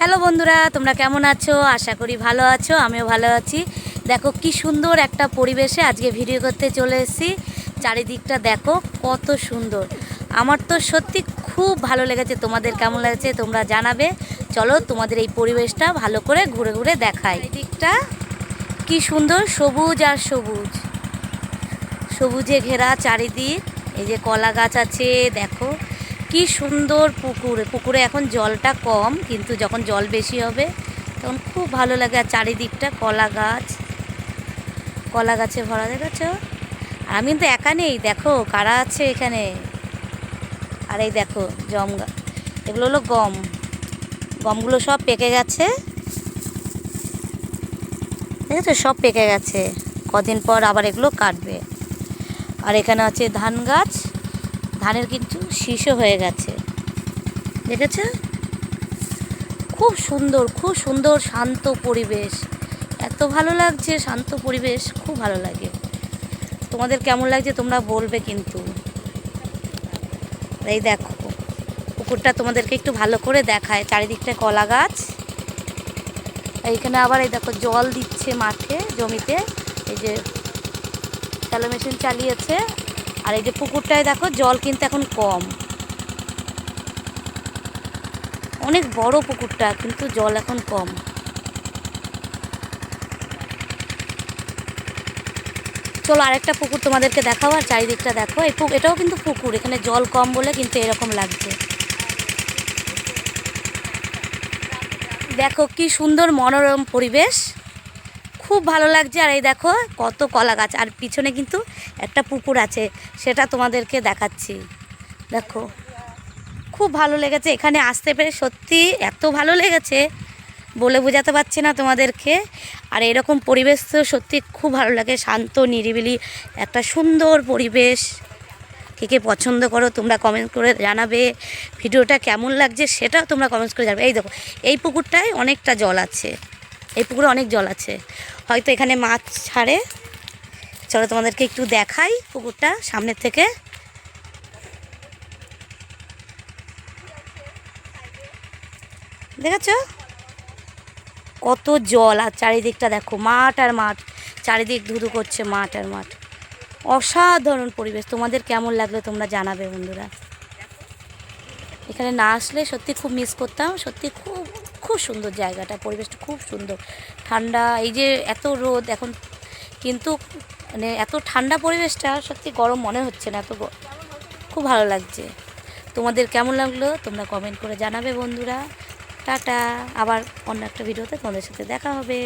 Hello বন্ধুরা, তোমরা কেমন আছো? আশা করি ভালো আছো, আমিও ভালো আছি। দেখো কি সুন্দর একটা পরিবেশে আজকে ভিডিও করতে চলে এসেছি। চারিদিকটা দেখো কত সুন্দর। আমার তো সত্যি খুব ভালো লেগেছে, তোমাদের কেমন লেগেছে তোমরা জানাবে। চলো তোমাদের এই পরিবেশটা ভালো করে ঘুরে ঘুরে দেখাই। দিকটা কি সুন্দর, সবুজ আর সবুজ। সবুজে ঘেরা চারিদিক, এই যে কলা গাছ আছে, দেখো। কি সুন্দর পুকুর। পুকুরে এখন জলটা কম, কিন্তু যখন জল বেশি হবে, তখন খুব ভালো লাগে। আর চারিদিকটা কলা গাছ। কলা গাছে ভরা, দেখেছ? আমি তো একা নেই, দেখো, কারা আছে এখানে? আর এই দেখো, জম এগুলো হলো গম। গমগুলো সব পেকে গেছে। দেখেছ? সব পেকে গেছে। কদিন পর আবার এগুলো কাটবে। আর এখানে আছে ধান গাছ। ধানের কিন্তু শীষও হয়ে গেছে। দেখেছে? খুব সুন্দর খুব সুন্দর শান্ত পরিবেশ। এত ভালো লাগছে শান্ত পরিবেশ, খুব ভালো লাগে। তোমাদের কেমন লাগছে তোমরা বলবে কিন্তু। এই দেখো, পুকুরটা তোমাদেরকে একটু ভালো করে দেখায়। চারিদিকটা কলা গাছ। এইখানে আবার এই দেখো জল দিচ্ছে মাঠে, জমিতে। এই যে শ্যালো মেশিন চালিয়েছে। আর এই যে পুকুরটায় দেখো, জল কিন্তু এখন কম। অনেক বড় পুকুরটা, কিন্তু জল এখন কম। চলো আরেকটা পুকুর তোমাদেরকে দেখাবো, আর চারিদিকটা দেখো। এই পুকুর এটাও কিন্তু পুকুর, এখানে জল কম বলে কিন্তু এরকম লাগছে। দেখো কি সুন্দর মনোরম পরিবেশ। খুব ভালো লাগছে। আর এই দেখো, কত কলা গাছ। আর পিছনে কিন্তু একটা পুকুর আছে, সেটা তোমাদেরকে দেখাচ্ছি। দেখো, খুব ভালো লেগেছে। এখানে আসতে পেরে সত্যি এত ভালো লেগেছে বলে বোঝাতে পারছি না তোমাদেরকে। আর এরকম পরিবেশ তো সত্যি খুব ভালো লাগে। শান্ত, নিরিবিলি, একটা সুন্দর পরিবেশ। কে কে পছন্দ করো তোমরা কমেন্ট করে জানাবে। ভিডিওটা কেমন লাগছে সেটাও তোমরা কমেন্ট করে জানাবে। এই দেখো, এই পুকুরটায় অনেকটা জল আছে। এই পুকুরে অনেক জল আছে। হয়তো এখানে মাছ ছাড়ে। চলো তোমাদেরকে একটু দেখাই পুকুরটা সামনের থেকে। দেখেছ? কত জল আর চারিদিকটা দেখো, মাঠ আর মাঠ। চারিদিক ধুধু করছে মাঠ আর মাঠ। অসাধারণ পরিবেশ। তোমাদের কেমন লাগল তোমরা জানাবে বন্ধুরা। এখানে না আসলে সত্যি খুব মিস করতাম, সত্যি খুব খুব সুন্দর জায়গাটা, পরিবেশটা খুব সুন্দর। ঠান্ডা, এই যে এত রোদ এখন, কিন্তু মানে এত ঠান্ডা পরিবেশটা সত্যি গরম মনে হচ্ছে না, এত খুব ভালো লাগছে। তোমাদের কেমন লাগল তোমরা কমেন্ট করে জানাবে বন্ধুরা। টাটা, আবার অন্য একটা ভিডিওতে তোমাদের সাথে দেখা হবে।